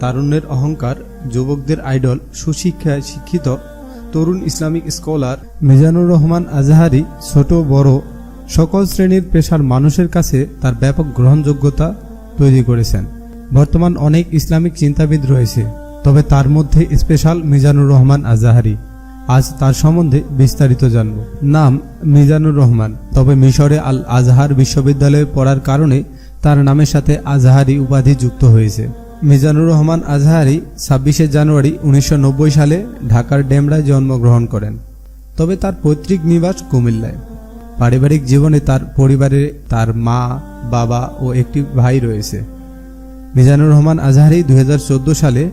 তারুণ্যের অহংকার যুবকদের আইডল, সুশিক্ষায় শিক্ষিত তরুণ ইসলামিক স্কলার মিজানুর রহমান আজহারি, ছোট, বড়, সকল শ্রেণির পেশার মানুষের কাছে তার ব্যাপক গ্রহণযোগ্যতা তৈরি করেছেন। বর্তমান অনেক ইসলামিক চিন্তাবিদ রয়েছে, তবে তার মধ্যে স্পেশাল মিজানুর রহমান আজাহারি। আজ তার সম্বন্ধে বিস্তারিত জানব। নাম মিজানুর রহমান, তবে মিশরে আল আজহার বিশ্ববিদ্যালয়ে পড়ার কারণে তার নামের সাথে আজহারি উপাধি যুক্ত হয়েছে। মিজানুর রহমান আজহারি ছাব্বিশে জানুয়ারি উনিশশো নব্বই সালে ঢাকার ডেমরায় জন্মগ্রহণ করেন। তবে তার পৈতৃক নিবাস কুমিল্লায়। পারিবারিক জীবনে তার পরিবারে তার মা, বাবা ও একটি ভাই রয়েছে। মিজানুর রহমান আজহারি দুই হাজার চোদ্দ সালে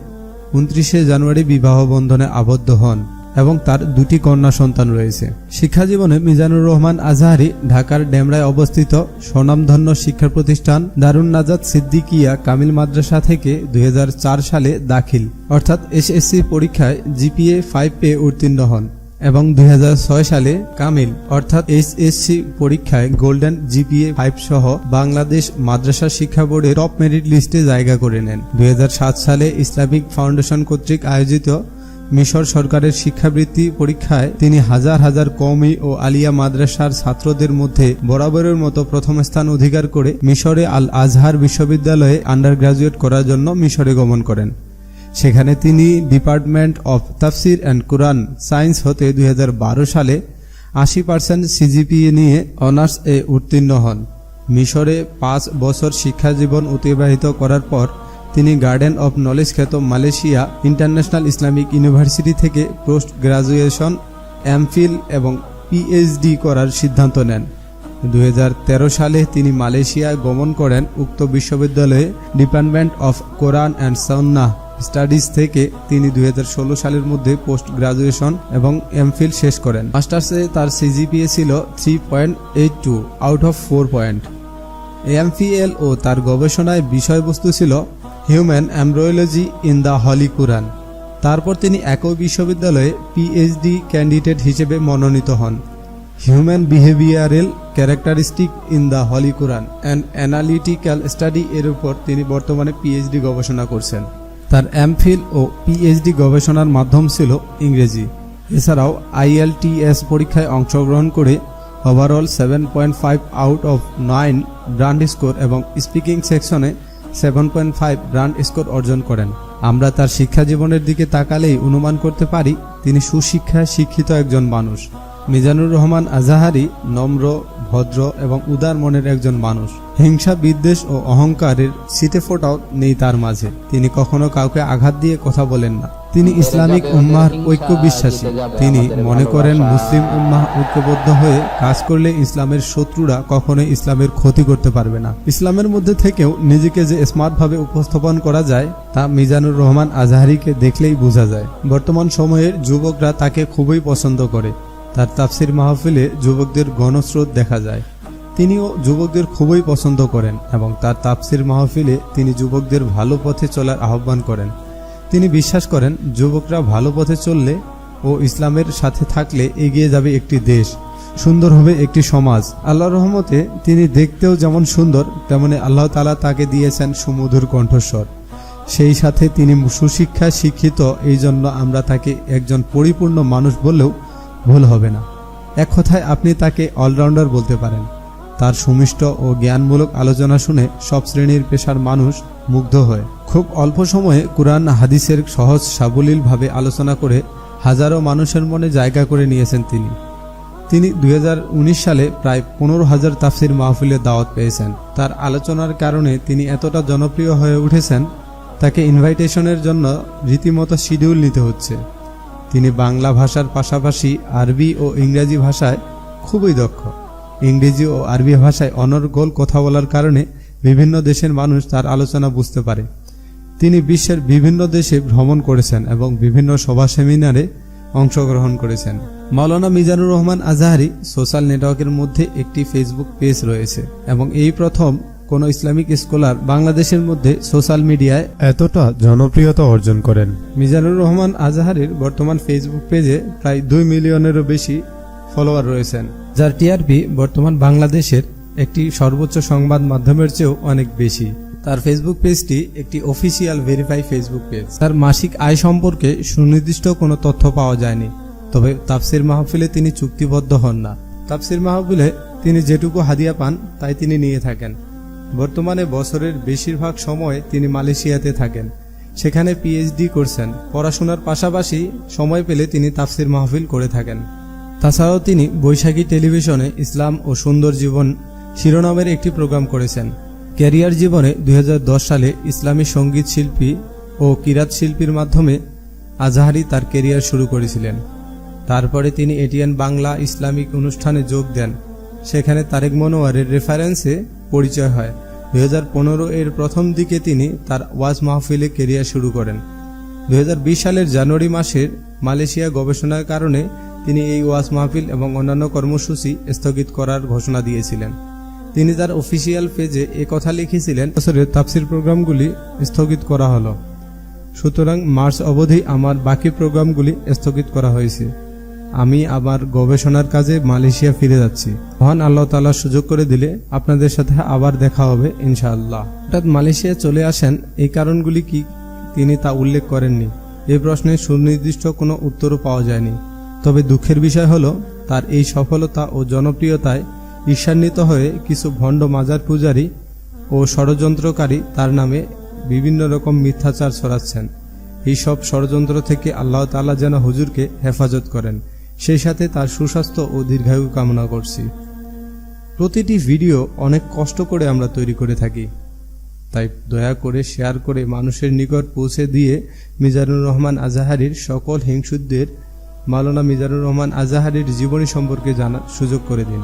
উনত্রিশে জানুয়ারি বিবাহ বন্ধনে আবদ্ধ হন। এবং তার দুটি কন্যা সন্তান রয়েছে। শিক্ষা জীবনে মিজানুর রহমান আজহারি ঢাকার ডেমরায় অবস্থিত স্বনামধন্য শিক্ষা প্রতিষ্ঠান দারুণ নাজাদ সিদ্দিকিয়া কামিল মাদ্রাসা থেকে দুই হাজার চার সালে দাখিল, অর্থাৎ এসএসসি পরীক্ষায় জিপিএ ফাইভ পেয়ে উত্তীর্ণ হন এবং দুই হাজার ছয় সালে কামিল, অর্থাৎ এইচএসসি পরীক্ষায় গোল্ডেন জিপিএ ফাইভ সহ বাংলাদেশ মাদ্রাসা শিক্ষা বোর্ডের টপ মেরিট লিস্টে জায়গা করে নেন। দুই হাজার সাত সালে ইসলামিক ফাউন্ডেশন কর্তৃক আয়োজিত মিশর সরকারের শিক্ষাবৃত্তি পরীক্ষায় তিনি হাজার হাজার কওমি ও আলিয়া মাদ্রাসার ছাত্রদের মধ্যে বরাবরের মতো প্রথম স্থান অধিকার করে মিশরে আল আজহার বিশ্ববিদ্যালয়ে আন্ডার গ্রাজুয়েট করার জন্য মিশরে গমন করেন। সেখানে তিনি department of Tafsir and Quran science হতে দুই হাজার বারো সালে আশি পার্সেন্ট সিজিপিএ নিয়ে অনার্স এ উত্তীর্ণ হন। মিশরে পাঁচ বছর শিক্ষা জীবন অতিবাহিত করার পর তিনি গার্ডেন অব নলেজ খ্যাত মালয়েশিয়া ইন্টারন্যাশনাল ইসলামিক ইউনিভার্সিটি থেকে পোস্ট গ্রাজুয়েশন এমফিল এবং পিএইচডি করার সিদ্ধান্ত নেন। দু হাজার তেরো সালে তিনি মালয়েশিয়ায় গমন করেন উক্ত বিশ্ববিদ্যালয়ে department of Quran and Sunnah studies থেকে তিনি দুই হাজার ষোলো সালের মধ্যে পোস্ট গ্রাজুয়েশন এবং এমফিল শেষ করেন। মাস্টার্সে তার সিজিপিএ ছিল three point eight two out of four point MPhil ও তার গবেষণায় বিষয়বস্তু ছিল human embryology in the holy Quran. তারপর তিনি একই বিশ্ববিদ্যালয়ে পিএইচডি ক্যান্ডিডেট হিসেবে মনোনীত হন। Human behavioural characteristic in the holy Quran and analytical study এর উপর তিনি বর্তমানে পিএইচডি গবেষণা করছেন। তার এমফিল ও পিএইচডি গবেষণার মাধ্যম ছিল ইংরেজি। এছাড়াও আইএলটিএস পরীক্ষায় অংশগ্রহণ করে overall seven point five out of nine band score এবং স্পিকিং সেকশনে seven point five band score অর্জন করেন। আমরা তার শিক্ষা জীবনের দিকে তাকালেই অনুমান করতে পারি, তিনি সুশিক্ষায় শিক্ষিত একজন মানুষ। মিজানুর রহমান আজাহারি, নম্র ভদ্র এবং উদার মনের একজন মানুষ। হিংসা, বিদ্বেষ ও অহংকারের সিটে ফোটাও নেই তার মাঝে। তিনি কখনো কাউকে আঘাত দিয়ে কথা বলেন না। তিনি ইসলামিক উম্মাহর ঐক্য বিশ্বাসী তিনি মনে করেন মুসলিম উম্মাহ ঐক্যবদ্ধ হয়ে কাজ করলে ইসলামের শত্রুরা কখনোই ইসলামের ক্ষতি করতে পারবে না। ইসলামের মধ্যে থেকেও নিজেকে যে স্মার্টভাবে উপস্থাপন করা যায়, তা মিজানুর রহমান আজহারিকে দেখলেই বোঝা যায়। বর্তমান সময়ের যুবকরা তাকে খুবই পছন্দ করে। তার তাফসির মাহফিলে যুবকদের গণস্রোত দেখা যায়। তিনিও যুবকদের খুবই পছন্দ করেন এবং তার তাফসির মাহফিলে তিনি যুবকদের ভালো পথে চলার আহ্বান করেন। তিনি বিশ্বাস করেন, যুবকরা ভালো পথে চললে ও ইসলামের সাথে থাকলে এগিয়ে যাবে একটি দেশ, সুন্দর হবে একটি সমাজ। আল্লাহ রহমতে তিনি দেখতেও যেমন সুন্দর, তেমনি আল্লাহ তালা তাকে দিয়েছেন সুমধুর কণ্ঠস্বর। সেই সাথে তিনি সুশিক্ষায় শিক্ষিত এই জন্য আমরা তাকে একজন পরিপূর্ণ মানুষ বললেও ভুল হবে না। এক কথায় আপনি তাকে অলরাউন্ডার বলতে পারেন। তার সুমিষ্ট ও জ্ঞানমূলক আলোচনা শুনে সব শ্রেণির পেশার মানুষ মুগ্ধ হয়। খুব অল্প সময়ে কোরআন হাদিসের সহজ সাবলীলভাবে আলোচনা করে হাজারো মানুষের মনে জায়গা করে নিয়েছেন তিনি। তিনি দুই হাজার উনিশ সালে প্রায় পনেরো হাজার তাফসির মাহফিলের দাওয়াত পেয়েছেন। তার আলোচনার কারণে তিনি এতটা জনপ্রিয় হয়ে উঠেছেন, তাকে ইনভাইটেশনের জন্য রীতিমতো শিডিউল নিতে হচ্ছে। তিনি বাংলা ভাষার পাশাপাশি আরবি ও ইংরেজি ভাষায় খুবই দক্ষ। ইংরেজি ও আরবি ভাষায় অনর্গল কথা বলার কারণে বিভিন্ন দেশের মানুষ তার আলোচনা বুঝতে পারে। তিনি বিশ্বের বিভিন্ন দেশে ভ্রমণ করেছেন এবং বিভিন্ন সভা সেমিনারে অংশগ্রহণ করেছেন। মাওলানা মিজানুর রহমান আজাহারি সোশ্যাল নেটওয়ার্কের মধ্যে একটি ফেসবুক পেজ রয়েছে এবং এই প্রথম কোন ইসলামিক স্কলার বাংলাদেশের মধ্যে সোশ্যাল মিডিয়ায় এতটা জনপ্রিয়তা অর্জন করেন। মিজানুর রহমান আজাহারের বর্তমান ফেসবুক পেজে প্রায় দুই মিলিয়নেরও বেশি ফলোয়ার রয়েছেন যার টিআরপি বর্তমান বাংলাদেশের একটি সর্বোচ্চ সংবাদ মাধ্যমের চেয়েও অনেক বেশি। তার ফেসবুক পেজটি একটি অফিসিয়াল ভেরিফাই ফেসবুক পেজ। তার মাসিক আয় সম্পর্কে সুনির্দিষ্ট কোনো তথ্য পাওয়া যায়নি তবে তাফসির মাহফিলে তিনি চুক্তিবদ্ধ হন না। তাফসির মাহফিলে তিনি যেটুকু হাদিয়া পান তাই তিনি নিয়ে থাকেন। বর্তমানে বছরের বেশিরভাগ সময় তিনি মালয়েশিয়াতে থাকেন। সেখানে পিএইচডি করছেন। পড়াশোনার পাশাপাশি সময় পেলে তিনি তাফসির মাহফিল করে থাকেন। তাছাড়াও তিনি বৈশাখী টেলিভিশনে ইসলাম ও সুন্দর জীবন শিরোনামের একটি প্রোগ্রাম করেছেন। ক্যারিয়ার জীবনে দুই হাজার দশ সালে ইসলামী সংগীত শিল্পী ও কিরাত শিল্পীর মাধ্যমে আজহারি তার ক্যারিয়ার শুরু করেছিলেন। তারপরে তিনি এটিএন বাংলা ইসলামিক অনুষ্ঠানে যোগ দেন। সেখানে তারেক মনোয়ারের রেফারেন্সে পরিচয় হয়। দু হাজার পনেরো এর প্রথম দিকে তিনি তার ওয়াজ মাহফিলে কেরিয়ার শুরু করেন। দু হাজার বিশ সালের জানুয়ারি মাসের মালয়েশিয়া গবেষণার কারণে তিনি এই ওয়াজ মাহফিল এবং অন্যান্য কর্মসূচি স্থগিত করার ঘোষণা দিয়েছিলেন। তিনি তার অফিসিয়াল পেজে কথা লিখেছিলেন, বছরের তাফসির প্রোগ্রামগুলি স্থগিত করা হলো। সুতরাং মার্চ অবধি আমার বাকি প্রোগ্রামগুলি স্থগিত করা হয়েছে। আমি আবার গবেষণার কাজে মালয়েশিয়া ফিরে যাচ্ছি। মহান আল্লাহ তালা সুযোগ করে দিলে আপনাদের সাথে আবার দেখা হবে, ইনশাআল্লাহ। হঠাৎ মালয়েশিয়া চলে আসেন, এই কারণগুলি কি তিনি তা উল্লেখ করেননি। এ প্রশ্নে সুনির্দিষ্ট কোনো উত্তরও পাওয়া যায়নি। তবে দুঃখের বিষয় হলো, তার এই সফলতা ও জনপ্রিয়তায় ঈর্ষান্বিত হয়ে কিছু ভণ্ড মাজার পূজারী ও ষড়যন্ত্রকারী তার নামে বিভিন্ন রকম মিথ্যাচার ছড়াচ্ছেন। এই সব ষড়যন্ত্র থেকে আল্লাহ তাআলা যেন হুজুরকে হেফাজত করেন। সেই সাথে তার সুস্বাস্থ্য ও দীর্ঘায়ু কামনা করছি। প্রতিটি ভিডিও অনেক কষ্ট করে আমরা তৈরি করে থাকি। তাই দয়া করে শেয়ার করে মানুষের নিকট পৌঁছে দিয়ে মিজানুর রহমান আজাহারির সকল হিংসুদের মাওলানা মিজানুর রহমান আজাহারির জীবনী সম্পর্কে জানার সুযোগ করে দিন।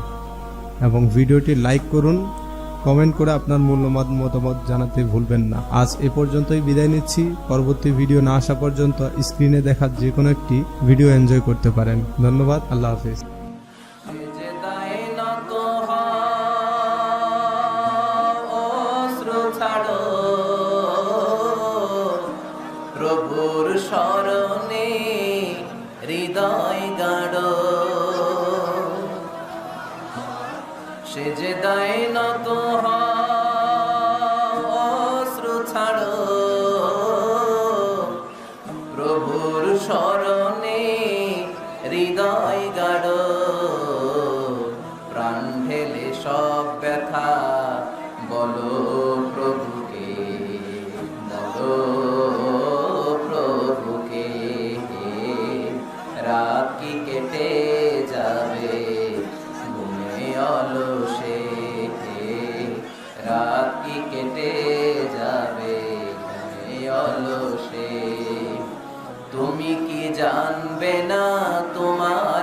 এবং ভিডিওটি লাইক করুন কমেন্ট করে আপনার মূল্যবান মতামত জানাতে ভুলবেন না। আজ এ পর্যন্তই বিদায় নিচ্ছি। পরবর্তী ভিডিও না আসা পর্যন্ত স্ক্রিনে দেখা যে কোনো একটি ভিডিও এনজয় করতে পারেন। ধন্যবাদ। আল্লাহ হাফিজ। সেজদায় নত হও, অশ্রু ছাড়ো। ঘুমে সে তুমি কি জানবে না তোমার